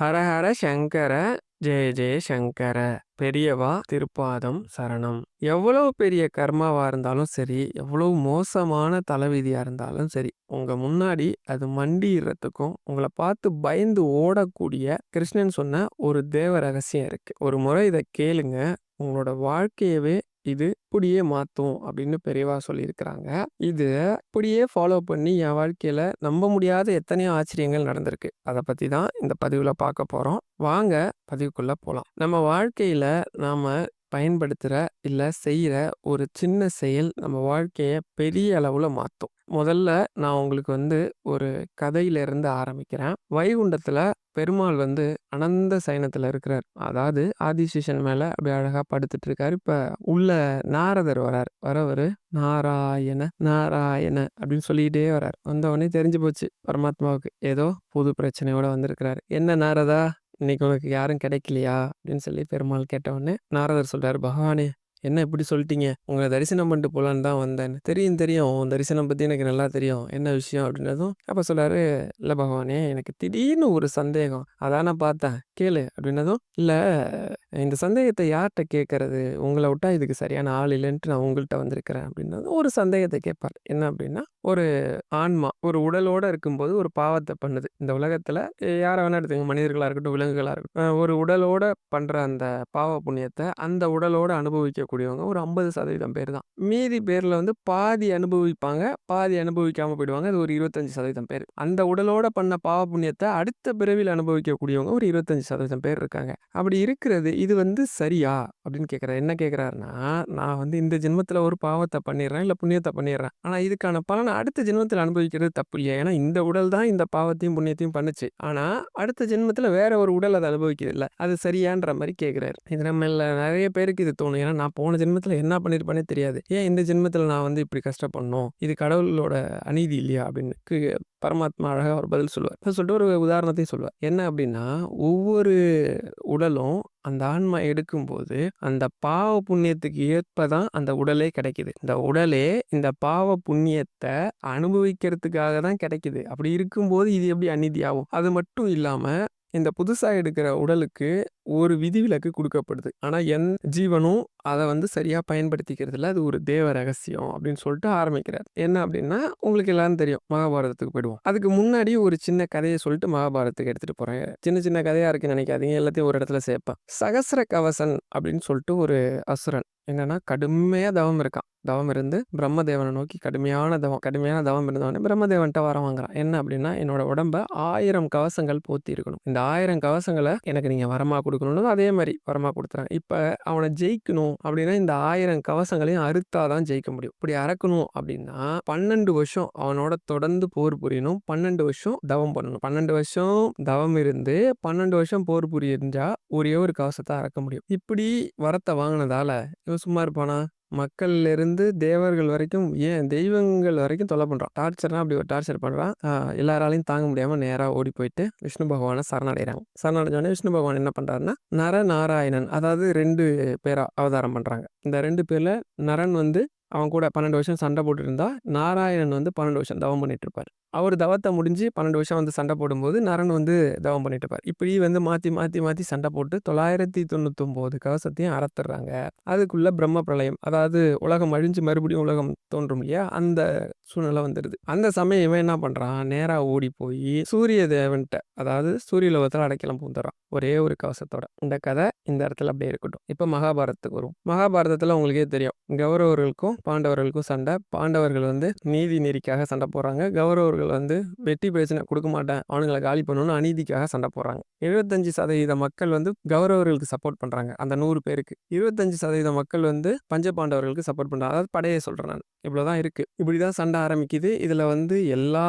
ஹரஹர சங்கர ஜெய ஜெய சங்கர பெரியவா திருப்பாதம் சரணம். எவ்வளவு பெரிய கர்மாவா இருந்தாலும் சரி எவ்வளவு மோசமான தலைவிதியா இருந்தாலும் சரி உங்க முன்னாடி அது மண்டிடுறதுக்கும் உங்களை பார்த்து பயந்து ஓடக்கூடிய கிருஷ்ணன் சொன்ன ஒரு தேவ ரகசியம் இருக்கு. ஒரு முறை இதை கேளுங்க. உங்களோட வாழ்க்கையவே இது இப்படியே மாத்தும் அப்படின்னு பெரியவா சொல்லியிருக்கிறாங்க. இது இப்படியே ஃபாலோ பண்ணி என் வாழ்க்கையில நம்ப முடியாத எத்தனையோ ஆச்சரியங்கள் நடந்திருக்கு. அதை பத்தி தான் இந்த பதிவுல பார்க்க போறோம். வாங்க பதிவுக்குள்ள போலாம். நம்ம வாழ்க்கையில நாம பயன்படுத்துற, இல்ல செய்ற ஒரு சின்ன செயல் நம்ம வாழ்க்கைய பெரிய அளவுல மாத்தும். முதல்ல நான் உங்களுக்கு வந்து ஒரு கதையிலிருந்து ஆரம்பிக்கிறேன். வைகுண்டத்துல பெருமாள் வந்து அனந்த சயனத்துல இருக்கிறார். அதாவது ஆதிசேஷன் மேல அப்படியே அழகா படுத்துட்டு இருக்காரு. இப்ப உள்ள நாரதர் வரார். வரவரு நாராயண நாராயண அப்படின்னு சொல்லிக்கிட்டே வரார். வந்தவுடனே தெரிஞ்சு போச்சு பரமாத்மாவுக்கு. ஏதோ புது பிரச்சனையோட வந்திருக்கிறாரு. "என்ன நாரதா? இன்னைக்கு உனக்கு யாரும் கிடைக்கலையா?" அப்படின்னு சொல்லி பெருமாள் கேட்டவுடனே நாரதர் சொல்றாரு, "பகவானே என்ன இப்படி சொல்லிட்டீங்க? உங்களை தரிசனம் பண்ணிட்டு போகலான்னு தான் வந்தேன்." "தெரியும், தெரியும். உன் தரிசனம் பற்றி எனக்கு நல்லா தெரியும். என்ன விஷயம்?" அப்படின்னதும் அப்போ சொல்கிறாரு இல்லை பகவானே எனக்கு திடீர்னு ஒரு சந்தேகம். அதான் நான் பார்த்தேன். கேளு." அப்படின்னதும், இல்லை இந்த சந்தேகத்தை யார்கிட்ட கேட்கறது? உங்களை விட்டா இதுக்கு சரியான ஆள் இல்லைன்ட்டு நான் உங்கள்கிட்ட வந்திருக்கிறேன்." அப்படின்னதும் ஒரு சந்தேகத்தை கேட்பார். என்ன அப்படின்னா, ஒரு ஆன்மா ஒரு உடலோடு இருக்கும்போது ஒரு பாவத்தை பண்ணுது. இந்த உலகத்தில் யாரை வேணா எடுத்துங்க மனிதர்களாக இருக்கட்டும், விலங்குகளாக இருக்கட்டும். ஒரு உடலோட பண்ணுற அந்த பாவ புண்ணியத்தை அந்த உடலோட இருக்கக்கூடியவங்க ஒரு 50% பேர் தான். மீதி பேரில் வந்து பாதி அனுபவிப்பாங்க. பாதி அனுபவிக்காமல் போயிடுவாங்க. அது ஒரு 25% பேர். அந்த உடலோட பண்ண பாவ புண்ணியத்தை அடுத்த பிறவியில் அனுபவிக்கக்கூடியவங்க ஒரு 25% பேர் இருக்காங்க. அப்படி இருக்கிறது இது வந்து சரியா? அப்படின்னு கேட்கிறாரு. என்ன கேட்குறாருன்னா நான் வந்து இந்த ஜென்மத்தில் ஒரு பாவத்தை பண்ணிடுறேன், இல்லை புண்ணியத்தை பண்ணிடுறேன். ஆனால் இதுக்கான பலனை அடுத்த ஜென்மத்தில் அனுபவிக்கிறது தப்பு இல்லையா? ஏன்னா இந்த உடல் தான் இந்த பாவத்தையும், புண்ணியத்தையும் பண்ணுச்சு. ஆனால் அடுத்த ஜென்மத்தில் வேற ஒரு உடல் அதை அனுபவிக்கிறது இல்லை அது சரியான்ற மாதிரி கேட்குறாரு இது நம்ம நிறைய பேருக்கு இது தோணும். ஏன்னா நான் போன ஜென்மத்தில் என்ன பண்ணியிருப்பானே தெரியாது. ஏன் இந்த ஜென்மத்தில் நான் வந்து இப்படி கஷ்டப்படணும்? இது கடவுளோட அநீதி இல்லையா? அப்படின்னு பரமாத்மா அழகாக ஒரு பதில் சொல்லுவார். சொல்லிட்டு ஒரு உதாரணத்தையும் சொல்லுவார். என்ன அப்படின்னா, ஒவ்வொரு உடலும் அந்த ஆன்மா எடுக்கும்போது, அந்த பாவ புண்ணியத்துக்கு ஏற்ப தான் அந்த உடலே கிடைக்குது. இந்த உடலே இந்த பாவ புண்ணியத்தை அனுபவிக்கிறதுக்காக தான் கிடைக்குது. அப்படி இருக்கும்போது இது எப்படி அநீதி ஆகும்? அது மட்டும் இல்லாமல் இந்த புதுசாக எடுக்கிற உடலுக்கு ஒரு விதிவிலக்கு கொடுக்கப்படுது ஆனால் என் ஜீவனும் அதை வந்து சரியாக பயன்படுத்திக்கிறதுல அது ஒரு தேவ ரகசியம் அப்படின்னு சொல்லிட்டு ஆரம்பிக்கிறார். என்ன அப்படின்னா, உங்களுக்கு எல்லாரும் தெரியும். மகாபாரதத்துக்கு போயிடுவோம். அதுக்கு முன்னாடி ஒரு சின்ன கதையை சொல்லிட்டு மகாபாரதத்துக்கு எடுத்துட்டு போகிறேன் சின்ன சின்ன கதையாக இருக்குன்னு நினைக்காதீங்க. எல்லாத்தையும் ஒரு இடத்துல சேர்ப்பேன். சகஸ்ர கவசன் அப்படின்னு சொல்லிட்டு ஒரு அசுரன். என்னன்னா கடுமையாக தவம் இருக்கான். தவம் இருந்து பிரம்மதேவனை நோக்கி கடுமையான தவம் கடுமையான தவம் இருந்தவொடனே பிரம்மதேவன்ட்ட வர வாங்குறான். என்ன அப்படின்னா, என்னோட உடம்ப ஆயிரம் கவசங்கள் போத்தி இருக்கணும். இந்த ஆயிரம் கவசங்களை எனக்கு நீங்க வரமா கொடுக்கணும்னு அதே மாதிரி வரமா குடுத்துறாங்க. இப்ப அவனை ஜெயிக்கணும் அப்படின்னா இந்த ஆயிரம் கவசங்களையும் அறுத்தாதான் ஜெயிக்க முடியும். இப்படி அறக்கணும் அப்படின்னா 12 வருஷம் அவனோட தொடர்ந்து போர் புரியணும். 12 வருஷம் தவம் பண்ணணும். 12 வருஷம் தவம் இருந்து 12 வருஷம் போர் புரிஞ்சா ஒரே ஒரு கவசத்தை அறக்க முடியும். இப்படி வரத்தை வாங்கினதால இவன் சும்மா இருப்பானா? மக்கள்லேருந்து தேவர்கள் வரைக்கும் ஏன் தெய்வங்கள் வரைக்கும் தொலை பண்ணுறான் டார்ச்சர்னா அப்படி ஒரு டார்ச்சர் பண்ணுறான் எல்லாராலையும் தாங்க முடியாமல் நேராக ஓடி போயிட்டு விஷ்ணு பகவானை சரணடைகிறாங்க சரணடைஞ்சோடனே விஷ்ணு பகவான் என்ன பண்ணுறாருன்னா நர நாராயணன் அதாவது ரெண்டு பேராக அவதாரம் பண்ணுறாங்க இந்த ரெண்டு பேரில் நரன் வந்து அவன் கூட 12 வருஷம் சண்டை போட்டுருந்தா நாராயணன் வந்து 12 வருஷம் தவம் பண்ணிட்டு இருப்பார் அவர் தவத்தை முடிஞ்சு 12 வருஷம் வந்து சண்டை போடும்போது, நரன் வந்து தவம் பண்ணிட்டு இருப்பார் இப்படி வந்து மாற்றி மாற்றி மாற்றி சண்டை போட்டு 999 கவசத்தையும் அறத்துறாங்க அதுக்குள்ள பிரம்ம பிரளயம். அதாவது உலகம் அழிஞ்சு மறுபடியும் உலகம் தோன்றும் இல்லையா? அந்த சூழ்நிலை வந்துடுது அந்த சமயம் இவன் என்ன பண்றான், நேராக ஓடி போய் சூரிய தேவன்ட்ட அதாவது சூரிய லோகத்தில் அடைக்கலம் பூந்துறான் ஒரே ஒரு கவசத்தோட. இந்த கதை இந்த இடத்துல அப்படியே இருக்கட்டும். இப்போ மகாபாரதத்துக்கு வரும் மகாபாரதத்தில் உங்களுக்கே தெரியும். கௌரவர்களுக்கும் பாண்டவர்களுக்கும் சண்டை. பாண்டவர்கள் வந்து நீதி நெறிக்காக சண்டை போடுறாங்க. கௌரவர்கள் வந்து வெட்டி பிரச்சனை கொடுக்க மாட்டேன். அவனுங்களை காலி பண்ணணும்னு அநீதிக்காக சண்டை போடுறாங்க. 75% மக்கள் வந்து கௌரவர்களுக்கு சப்போர்ட் பண்ணுறாங்க அந்த நூறு பேருக்கு. 25% மக்கள் வந்து பஞ்ச பாண்டவர்களுக்கு சப்போர்ட் பண்ணுறாங்க அதாவது படையை சொல்கிறேன் நான் இவ்வளோதான் இப்படி தான் சண்டை ஆரம்பிக்குது. இதில் வந்து எல்லா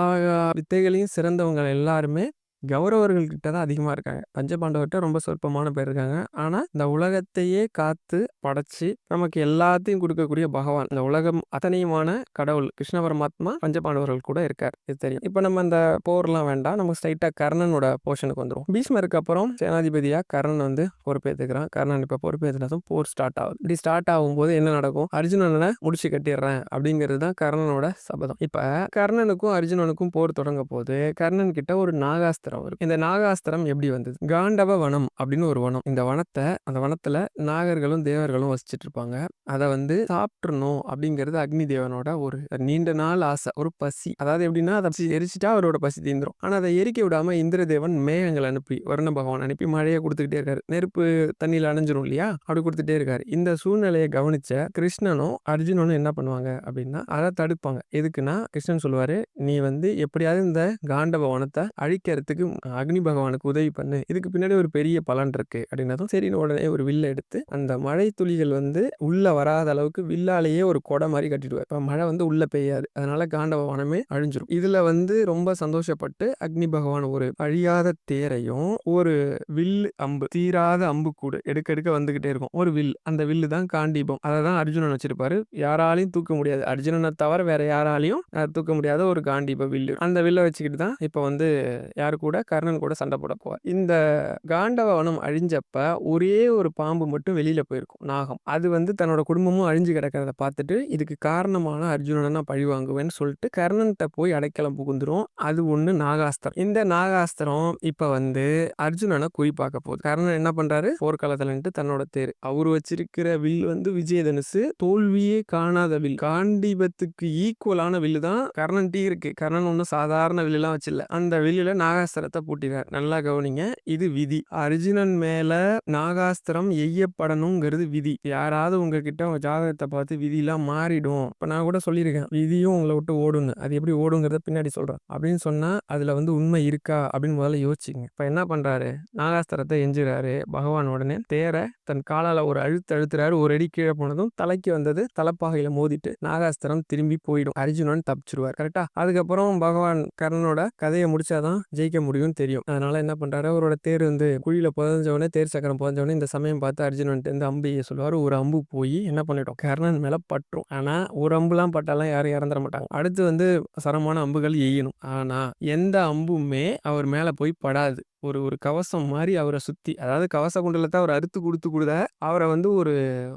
வித்தைகளையும் சிறந்தவங்க எல்லாருமே கௌரவர்கள்கிட்ட தான் அதிகமாக இருக்காங்க. பஞ்சபாண்டவர்கிட்ட ரொம்ப சொற்பமான பேர் இருக்காங்க. ஆனால் இந்த உலகத்தையே காத்து படைச்சு நமக்கு எல்லாத்தையும் கொடுக்கக்கூடிய பகவான். இந்த உலகம் அத்தனையுமான கடவுள் கிருஷ்ண பரமாத்மா பஞ்சபாண்டவர்கள் கூட இருக்கார். இது தெரியும். இப்போ நம்ம இந்த போர்லாம் வேண்டாம். நம்ம ஸ்ட்ரைட்டாக கர்ணனோட போர்ஷனுக்கு வந்துருவோம். பீஷ்மருக்கு அப்புறம் சேனாதிபதியாக கர்ணன் வந்து பொறுப்பேற்றுக்கிறான் கர்ணன் இப்போ பொறுப்பேற்றுனதும் போர் ஸ்டார்ட் ஆகுது. இப்படி ஸ்டார்ட் ஆகும்போது என்ன நடக்கும்? அர்ஜுனனை முடிச்சு கட்டிடுறேன் அப்படிங்கிறது தான் கர்ணனோட சபதம். இப்போ கர்ணனுக்கும் அர்ஜுனனுக்கும் போர் தொடங்க போது கர்ணன் கிட்ட ஒரு நாகாஸ்திரம் நாகாஸ்திரம் வரும் இந்த நாகாஸ்திரம் எப்படி வந்தது? காண்டவ வனம் அப்படின்னு ஒரு வனம். இந்த வனத்தை அந்த வனத்துல நாகர்களும் தேவர்களும் வசிச்சுட்டு இருப்பாங்க. அதை வந்து சாப்பிட்றணும் அப்படிங்கிறது அக்னி தேவனோட ஒரு நீண்ட நாள் ஆசை. ஒரு பசி. அதாவது எப்படின்னா அதை எரிச்சிட்டா அவரோட பசி தீந்துரும். ஆனா அதை எரிக்க விடாம இந்திரதேவன் மேகங்கள் அனுப்பி வருண பகவான் அனுப்பி மழையை கொடுத்துக்கிட்டே இருக்காரு. நெருப்பு தண்ணியில் அணைஞ்சிரும் இல்லையா? அப்படி கொடுத்துட்டே இருக்காரு. இந்த சூழ்நிலையை கவனிச்ச கிருஷ்ணனும் அர்ஜுனனும் என்ன பண்ணுவாங்க அப்படின்னா அதை தடுப்பாங்க. எதுக்குன்னா கிருஷ்ணன் சொல்லுவாரு நீ வந்து எப்படியாவது இந்த காண்டவ வனத்தை அழிக்கிறதுக்கு அக்னி பகவானுக்கு உதவி பண்ணு. இதுக்கு பின்னாடி ஒரு பெரிய பலன் இருக்கு அப்படின்னதும் சரின்னு உடனே ஒரு வில்ல எடுத்து அந்த மழை துளிகள் வந்து உள்ள வராத அளவுக்கு வில்லாலேயே ஒரு கொடை மாதிரி கட்டிடுவார் இப்போ மழை வந்து உள்ள பெய்யாது. அதனால காண்டவ வனமே அழிஞ்சிரும். இதுல வந்து ரொம்ப சந்தோஷப்பட்டு அக்னி பகவான் ஒரு அழியாத தேரையும் ஒரு வில் அம்பு தீராத அம்பு கூடு எடுக்க எடுக்க வந்துகிட்டே இருக்கும். ஒரு வில் அந்த வில்லு தான் காண்டீபம். அதை தான் அர்ஜுனன் வச்சிருப்பாரு. யாராலையும் தூக்க முடியாது. அர்ஜுனனை தவிர வேற யாராலையும் தூக்க முடியாத ஒரு காண்டீப வில்லு அந்த வில்லை வச்சுக்கிட்டு தான் இப்போ வந்து யாரு கூட கூட கர்ணன் கூட சண்டை போட போவார் இந்த காண்டவனம் அழிஞ்சப்ப ஒரே ஒரு பாம்பு மட்டும் வெளியில போயிருக்கும் நாகம். அது வந்து தன்னோட குடும்பமும் அழிஞ்சு கிடக்கிறத பார்த்துட்டு இதுக்கு காரணமான அர்ஜுனனை நான் பழி வாங்குவேன்னு சொல்லிட்டு கர்ணன்கிட்ட போய் அடைக்கலம் புகுந்துரும். அது ஒன்று நாகாஸ்திரம். இந்த நாகாஸ்திரம் இப்போ வந்து அர்ஜுனனை குறிப்பாக்க போகுது. கர்ணன் என்ன பண்றாரு? போர்க்காலத்துல தன்னோட தேர். அவர் வச்சிருக்கிற வில் வந்து விஜயதனுசு தோல்வியே காணாத வில். காண்டிபத்துக்கு ஈக்குவலான வில்லு தான் கர்ணன் டீ இருக்கு. கர்ணன் ஒன்றும் சாதாரண வில்லுலாம் வச்சில்ல. அந்த வில்லுல நாகாஸ்திரத்தை பூட்டிறார் நல்லா கவனிங்க. இது விதி. அர்ஜுனன் மேல நாகாஸ்திரம் எய்யப்படணுங்கிறது விதி. யாராவது உங்ககிட்ட உங்க ஜாதகத்தை பார்த்து விதியெல்லாம் மாறிடும். இப்ப நான் கூட சொல்லியிருக்கேன். விதியும் உங்களை விட்டு ஓடுங்க. அது எப்படி ஓடுங்கிறத பின்னாடி சொல்றேன். அப்படின்னு சொன்னா அதுல வந்து உண்மை இருக்கா? அப்படின்னு முதல்ல யோசிச்சுங்க. இப்ப என்ன பண்றாரு? நாகாஸ்திரத்தை எஞ்சுறாரு. பகவான் உடனே தேர தன் காலால ஒரு அழுத்து அழுத்துறாரு. ஒரு அடி கீழே போனதும் தலைக்கு வந்தது தலைப்பாகையில மோதிட்டு நாகாஸ்திரம் திரும்பி போயிடும். அர்ஜுனன் தப்பிச்சிருவார். கரெக்டா அதுக்கப்புறம் பகவான் கர்ணனோட கதையை முடிச்சாதான் ஜெயிக்க முடியும். முடியும்னு தெரியும். அதனால என்ன பண்றாரு? அவரோட தேர் வந்து குழியில புதஞ்சவனே தேர் சக்கரம் புதஞ்சவனே இந்த சமயம் பார்த்து அர்ஜுனன் இந்த அம்பையை சொல்லுவார். ஒரு அம்பு போய் என்ன பண்ணிட்டோம்? கர்ணன் மேல பற்றும் ஆனா ஒரு அம்புலாம் பட்டாலாம் யாரும் இறந்துட மாட்டாங்க. அடுத்து வந்து சரமான அம்புகள் எய்யணும். ஆனா எந்த அம்புமே அவர் மேல போய் படாது. ஒரு ஒரு கவசம் மாதிரி அவரை சுத்தி அதாவது கவச குண்டலத்தை அவர் அறுத்து கொடுத்து கொடுத்த அவரை வந்து ஒரு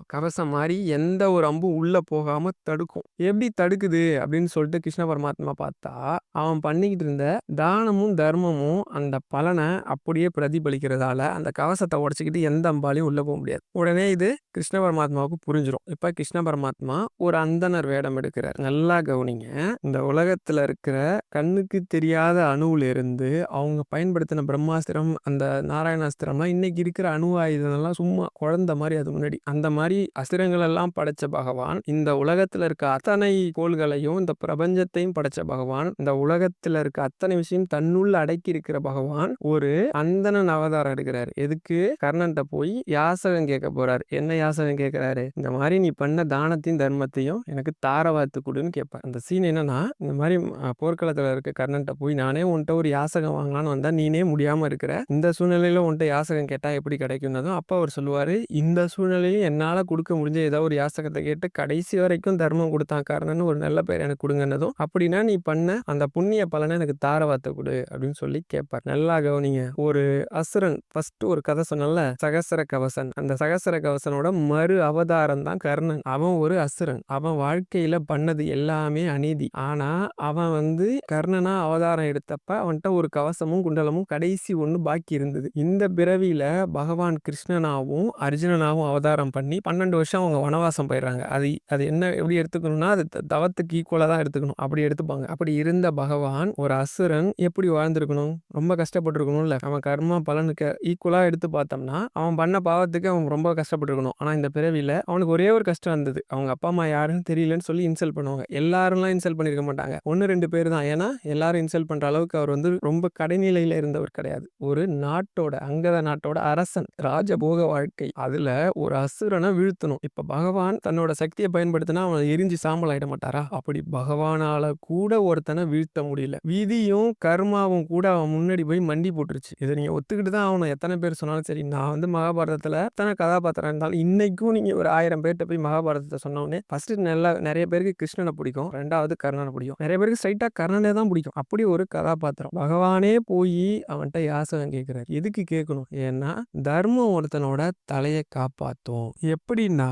கவசம் மாதிரி எந்த ஒரு அம்பும் உள்ள போகாம தடுக்கும். எப்படி தடுக்குது? அப்படின்னு சொல்லிட்டு கிருஷ்ண பரமாத்மா பார்த்தா அவன் பண்ணிக்கிட்டு இருந்த தானமும் தர்மமும் அந்த பலனை அப்படியே பிரதிபலிக்கிறதால அந்த கவசத்தை உடச்சிக்கிட்டு எந்த அம்பாலையும் உள்ள போக முடியாது. உடனே இது கிருஷ்ண பரமாத்மாவுக்கு புரிஞ்சிடும் இப்ப கிருஷ்ண பரமாத்மா ஒரு அந்தனர் வேடம் எடுக்கிறார். நல்லா கவனிங்க. இந்த உலகத்துல இருக்கிற கண்ணுக்கு தெரியாத அணுவுல இருந்து அவங்க பயன்படுத்தின பிரம்ம பிரம்மாஸ்திரம் அந்த நாராயணாஸ்திரம்லாம் இன்னைக்கு இருக்கிற அணு ஆயுதம்லாம் சும்மா குழந்த மாதிரி அது முன்னாடி. அந்த மாதிரி அஸ்திரங்கள் எல்லாம் படைச்ச பகவான் இந்த உலகத்துல இருக்க அத்தனை கோள்களையும் இந்த பிரபஞ்சத்தையும் படைச்ச பகவான் இந்த உலகத்துல இருக்க அத்தனை விஷயம் தன்னுள்ள அடக்கி இருக்கிற பகவான் ஒரு அந்தனன் அவதாரம் எடுக்கிறார். எதுக்கு? கர்ணன்ட்ட போய் யாசகம் கேட்க போறார். என்ன யாசகம் கேட்கிறாரு? இந்த மாதிரி நீ பண்ண தானத்தையும் தர்மத்தையும் எனக்கு தாரவாத்து கொடுன்னு கேட்பார். அந்த சீன் என்னன்னா இந்த மாதிரி போர்க்களத்துல இருக்க கர்ணன்ட்ட போய் நானே உன்கிட்ட ஒரு யாசகம் வாங்கலான்னு வந்தா நீனே முடியாம இருக்கிற இந்த சூழ்நிலையில உன்ட்ட யாசகம் கேட்டால் எப்படி கிடைக்கும்னதும் அப்போ அவர் சொல்லுவார் இந்த சூழ்நிலையும் என்னால் கொடுக்க முடிஞ்ச ஏதாவது ஒரு யாசகத்தை கேட்டு கடைசி வரைக்கும் தர்மம் கொடுத்தான் காரணம்னு ஒரு நல்ல பேர் எனக்கு கொடுங்கன்னதும் அப்படின்னா நீ பண்ண அந்த புண்ணிய பலனை எனக்கு தாரவாத்த கொடு அப்படின்னு சொல்லி கேட்பார் நல்லா கவனிங்க ஒரு அசுரன் ஃபர்ஸ்ட் ஒரு கதை சொன்னல சகசர கவசன். அந்த சகசர கவசனோட மறு அவதாரம் தான் கர்ணன். அவன் ஒரு அசுரன். அவன் வாழ்க்கையில பண்ணது எல்லாமே அநீதி. ஆனா அவன் வந்து கர்ணனா அவதாரம் எடுத்தப்ப அவன்கிட்ட ஒரு கவசமும் குண்டலமும் கடைசி ஒன்று பாக்கி இருந்தது. இந்த பிறவியில பகவான் கிருஷ்ணனாவும் அர்ஜுனனாவும் அவதாரம் பண்ணி பன்னெண்டு வருஷம் அவங்க வனவாசம் போயிடுறாங்க. அது அது என்ன எப்படி எடுத்துக்கணும்னா அது தவத்துக்கு ஈக்குவலாக தான் எடுத்துக்கணும். அப்படி எடுத்துப்பாங்க. அப்படி இருந்த பகவான் ஒரு அசுரன் எப்படி வாழ்ந்திருக்கணும்? ரொம்ப கஷ்டப்பட்டிருக்கணும்ல அவன் கர்மா பலனுக்கு ஈக்குவலாக எடுத்து பார்த்தோம்னா அவன் பண்ண பாவத்துக்கு அவன் ரொம்ப கஷ்டப்பட்டிருக்கணும். ஆனால் இந்த பிறவியில் அவனுக்கு ஒரே ஒரு கஷ்டம் இருந்தது அவங்க அப்பா அம்மா யாருன்னு தெரியலன்னு சொல்லி இன்சல்ட் பண்ணுவாங்க. எல்லாரும்லாம் இன்சல்ட் பண்ணியிருக்க மாட்டாங்க. ஒன்று ரெண்டு பேர் தான். ஏன்னா எல்லாரும் இன்சல்ட் பண்ணுற அளவுக்கு அவர் வந்து ரொம்ப கடைநிலையில் இருந்தவர் கிடையாது. ஒரு நாட்டோட அங்கத நாட்டோட அரசன் ராஜபோக வாழ்க்கை. அதுல ஒரு அசுரனை வீழ்த்தணும். இப்ப பகவான் தன்னோட சக்தியை பயன்படுத்தினா அவன் எரிஞ்சு சாம்பல் ஆயிட மாட்டாரா? அப்படி பகவானால கூட ஒருத்தனை வீழ்த்த முடியல. விதியும் கர்மாவும் கூட அவன் முன்னாடி போய் மண்டி போட்டுருச்சு. இதை நீங்க ஒத்துக்கிட்டு தான் அவனை எத்தனை பேர் சொன்னாலும் சரி நான் வந்து மகாபாரதத்துல எத்தனை கதாபாத்திரம் இருந்தாலும் இன்னைக்கும் நீங்க ஒரு ஆயிரம் பேர்கிட்ட போய் மகாபாரதத்தை சொன்னோடனே ஃபர்ஸ்ட் நல்லா நிறைய பேருக்கு கிருஷ்ணனை பிடிக்கும். ரெண்டாவது கர்ணனை பிடிக்கும். நிறைய பேருக்கு ஸ்ட்ரைட்டா கர்ணனே தான் பிடிக்கும். அப்படி ஒரு கதாபாத்திரம். பகவானே போய் அவன்கிட்ட யாசகம் கேட்குறாரு. எதுக்கு கேட்கணும்? ஏன்னா தர்மம் ஒருத்தனோட தலையை காப்பாற்றும் எப்படின்னா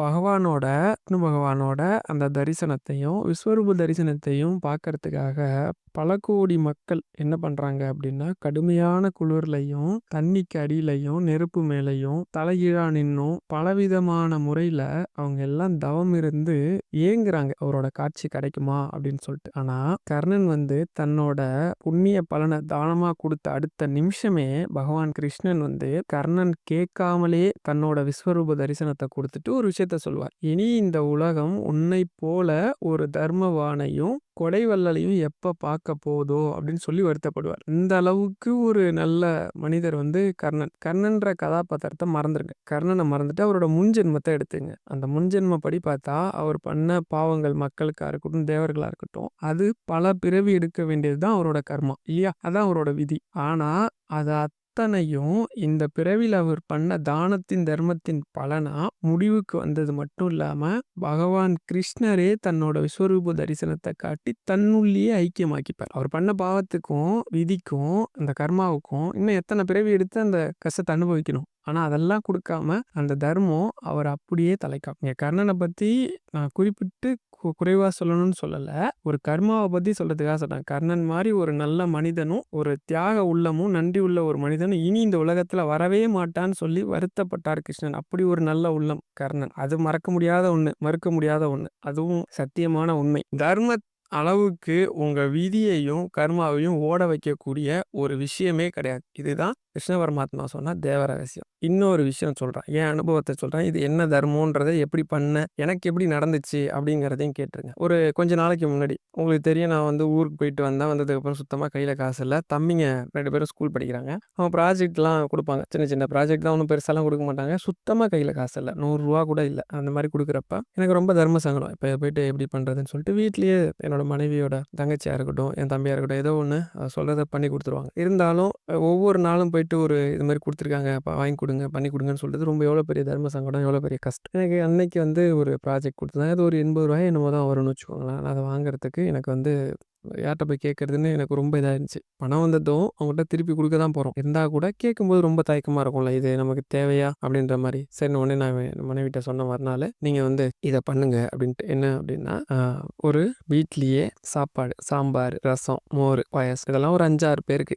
பகவானோட விஷ்ணு பகவானோட அந்த தரிசனத்தையும் விஸ்வரூப தரிசனத்தையும் பார்க்கறதுக்காக பல கோடி மக்கள் என்ன பண்றாங்க அப்படின்னா கடுமையான குளிர்லையும் தண்ணிக்கு அடியிலையும் நெருப்பு மேலையும் தலைகீழா நின்னும் பலவிதமான முறையில அவங்க எல்லாம் தவம் இருந்து ஏங்குறாங்க. அவரோட காட்சி கிடைக்குமா அப்படின்னு சொல்லிட்டு. ஆனா கர்ணன் வந்து தன்னோட புண்ணிய பலனை தானமா கொடுத்த அடுத்த நிமிஷமே பகவான் கிருஷ்ணன் வந்து கர்ணன் கேட்காமலே தன்னோட விஸ்வரூப தரிசனத்தை கொடுத்துட்டு ஒரு விஷயத்த சொல்வார். இனி இந்த உலகம் உன்னை போல ஒரு தர்மவானையும் கொடை வள்ளலையும் எப்ப பார்க்க போதோ அப்படின்னு சொல்லி வருத்தப்படுவார். இந்த அளவுக்கு ஒரு நல்ல மனிதர் வந்து கர்ணன். கர்ணன்ற கதாபாத்திரத்தை மறந்துருங்க. கர்ணனை மறந்துட்டு அவரோட முன்ஜென்மத்தை எடுத்துங்க. அந்த முன்ஜென்மப்படி பார்த்தா அவர் பண்ண பாவங்கள் மக்களுக்காக இருக்கட்டும் தேவர்களா இருக்கட்டும் அது பல பிறவி எடுக்க வேண்டியது தான் அவரோட கர்மா இல்லையா? அதான் அவரோட விதி. ஆனா அதை அத்தனையும் இந்த பிறவியில் அவர் பண்ண தானத்தின் தர்மத்தின் பலனா முடிவுக்கு வந்தது மட்டும் இல்லாம பகவான் கிருஷ்ணரே தன்னோட விஸ்வரூப தரிசனத்தை காட்டி தன்னுள்ளேயே ஐக்கியமாக்கிப்பார். அவர் பண்ண பாவத்துக்கும் விதிக்கும் அந்த கர்மாவுக்கும் இன்னும் எத்தனை பிறவி எடுத்து அந்த கஷ்டத்தை அனுபவிக்கணும்? ஆனால் அதெல்லாம் கொடுக்காம அந்த தர்மம் அவர் அப்படியே தலைக்காக்கும் கர்ணனை பற்றி நான் குறிப்பிட்டு குறைவாக சொல்லணும்னு சொல்லலை ஒரு கர்மாவை பற்றி சொல்கிறதுக்காக சொல்கிறேன் கர்ணன் மாதிரி ஒரு நல்ல மனிதனும், ஒரு தியாக உள்ளமும், நன்றி உள்ள ஒரு மனிதனும் இனி இந்த உலகத்தில் வரவே மாட்டான்னு சொல்லி வருத்தப்பட்டார் கிருஷ்ணன். அப்படி ஒரு நல்ல உள்ளம் கர்ணன். அது மறக்க முடியாத ஒன்று மறுக்க முடியாத ஒன்று அதுவும் சத்தியமான உண்மை. தர்ம அளவுக்கு உங்கள் விதியையும், கர்மாவையும் ஓட வைக்கக்கூடிய ஒரு விஷயமே கிடையாது. இதுதான் கிருஷ்ண பரமாத்மா சொன்னால் தேவ ரகசியம். இன்னொரு விஷயம் சொல்கிறான் என் அனுபவத்தை சொல்கிறான் இது என்ன தர்மன்றதை எப்படி பண்ண எனக்கு எப்படி நடந்துச்சு? அப்படிங்கிறதையும் கேட்டுருங்க. ஒரு கொஞ்ச நாளைக்கு முன்னாடி உங்களுக்கு தெரியும் நான் வந்து ஊருக்கு போயிட்டு வந்தேன். வந்ததுக்கப்புறம் சுத்தமாக கையில் காசு இல்லை தம்பிங்க ரெண்டு பேரும் ஸ்கூல் படிக்கிறாங்க. அவன் ப்ராஜெக்ட்லாம் கொடுப்பாங்க சின்ன சின்ன ப்ராஜெக்ட் தான் ஒன்றும் பெருசாலாம் கொடுக்க மாட்டாங்க. சுத்தமாக கையில் காசு இல்லை நூறுரூவா கூட இல்லை அந்த மாதிரி கொடுக்குறப்ப எனக்கு ரொம்ப தர்ம சங்கடம். இப்போ போயிட்டு எப்படி பண்ணுறதுன்னு சொல்லிட்டு வீட்லேயே என்னோட மனைவியோட தங்கச்சியாக இருக்கட்டும், என் தம்பியாக இருக்கட்டும், ஏதோ ஒன்று சொல்கிறத பண்ணி கொடுத்துருவாங்க இருந்தாலும் ஒவ்வொரு நாளும் போயிட்டு ஒரு இது மாதிரி கொடுத்துருக்காங்க வாங்கி கொடுங்க பண்ணி கொடுங்கன்னு சொல்கிறது ரொம்ப எவ்வளோ பெரிய தர்ம சங்கடம், எவ்வளோ பெரிய கஷ்டம். எனக்கு அன்னைக்கு வந்து ஒரு ப்ராஜெக்ட் குடுத்துருந்தாங்க. அது ஒரு எண்பது ரூபாய் என்னமோ தான் வரும்னு வச்சுக்கோங்களேன். அதை வாங்குறதுக்கு எனக்கு வந்து யார்கிட்ட போய் கேட்குறதுன்னு எனக்கு ரொம்ப இதாக இருந்துச்சு. பணம் வந்ததும் அவங்ககிட்ட திருப்பி கொடுக்க தான் போகிறோம் இருந்தால் கூட கேட்கும்போது ரொம்ப தயக்கமாக இருக்கும்ல. இது நமக்கு தேவையா? அப்படின்ற மாதிரி சரின்னு உடனே நான் என் மனைவிட்ட சொன்ன வரனால நீங்கள் வந்து இதை பண்ணுங்க அப்படின்ட்டு. என்ன அப்படின்னா, ஒரு வீட்லேயே சாப்பாடு, சாம்பார், ரசம், மோர், பாயாசம் இதெல்லாம் ஒரு 5, 6 பேருக்கு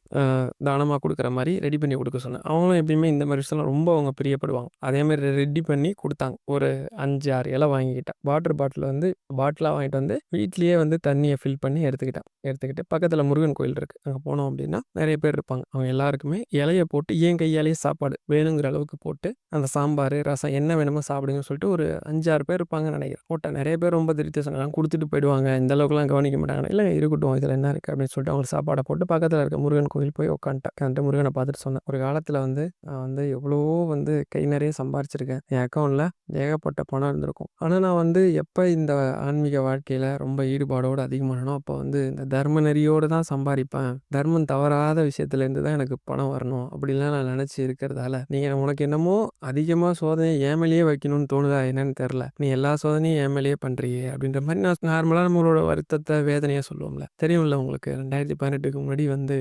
தானமாக கொடுக்குற மாதிரி ரெடி பண்ணி கொடுக்க சொன்னேன். அவங்களும் எப்பயுமே இந்த மாதிரி விஷயம்லாம் ரொம்ப அவங்க பிரியப்படுவாங்க. அதே மாதிரி ரெடி பண்ணி கொடுத்தாங்க ஒரு 5, 6 இல வாங்கிக்கிட்டேன். வாட்டர் பாட்டில் வந்து பாட்டிலாக வாங்கிட்டு வந்து வீட்லேயே வந்து தண்ணியை ஃபில் பண்ணி எடுத்துக்கிட்டேன். எடுத்துக்கிட்டு பக்கத்தில் முருகன் கோயில் இருக்குது அங்கே போனோம் அப்படின்னா நிறைய பேர் இருப்பாங்க. அவங்க எல்லாருக்குமே இலையை போட்டு என் கையாலேயே சாப்பாடு வேணுங்கிற அளவுக்கு போட்டு, அந்த சாம்பார் ரசம் என்ன வேணுமோ சாப்பிடுங்கன்னு சொல்லிட்டு ஒரு 5, 6 பேர் இருப்பாங்கன்னு நினைக்கிறேன் போட்டேன். நிறைய பேர் ரொம்ப திருப்தி சொன்னாங்க. கொடுத்துட்டு போயிடுவாங்க. இந்த அளவுக்குலாம் கவனிக்க மாட்டாங்க. இல்லை இருக்கட்டும். இதில் என்ன இருக்குது அப்படின்னு சொல்லிட்டு அவங்களுக்கு சாப்பாடை போட்டு பக்கத்தில் இருக்க முருகன் கோயில் போய் உட்காந்துட்டேன். வந்துட்டு முருகனை பார்த்துட்டு சொன்னேன். ஒரு காலத்தில் வந்து நான் வந்து எவ்வளவோ வந்து கை நிறைய சம்பாரிச்சிருக்கேன். என் அக்கௌண்ட்டில் ஏகப்பட்ட பணம் இருந்திருக்கும். ஆனால் நான் வந்து எப்போ இந்த ஆன்மீக வாழ்க்கையில் ரொம்ப ஈடுபாடோடு அதிகமானோ அப்போ வந்து இந்த தர்ம நெறியோடு தான் சம்பாரிப்பேன். தர்மம் தவறாத விஷயத்துலேருந்து தான் எனக்கு பணம் வரணும். அப்படிலாம் நான் நினச்சி இருக்கிறதால, நீங்க உனக்கு என்னமோ அதிகமா சோதனைய என் மேலேயே வைக்கணும்னு தோணுதா என்னன்னு தெர்ல. நீ எல்லா சோதனையும் என் மேலேயே பண்றியே அப்படின்ற மாரி நான் நார்மலா நம்மளோட வருத்தத்த, வேதனைய சொல்லுவோம்ல. தெரியும்ல உங்களுக்கு 2018க்கு முன்னாடி வந்து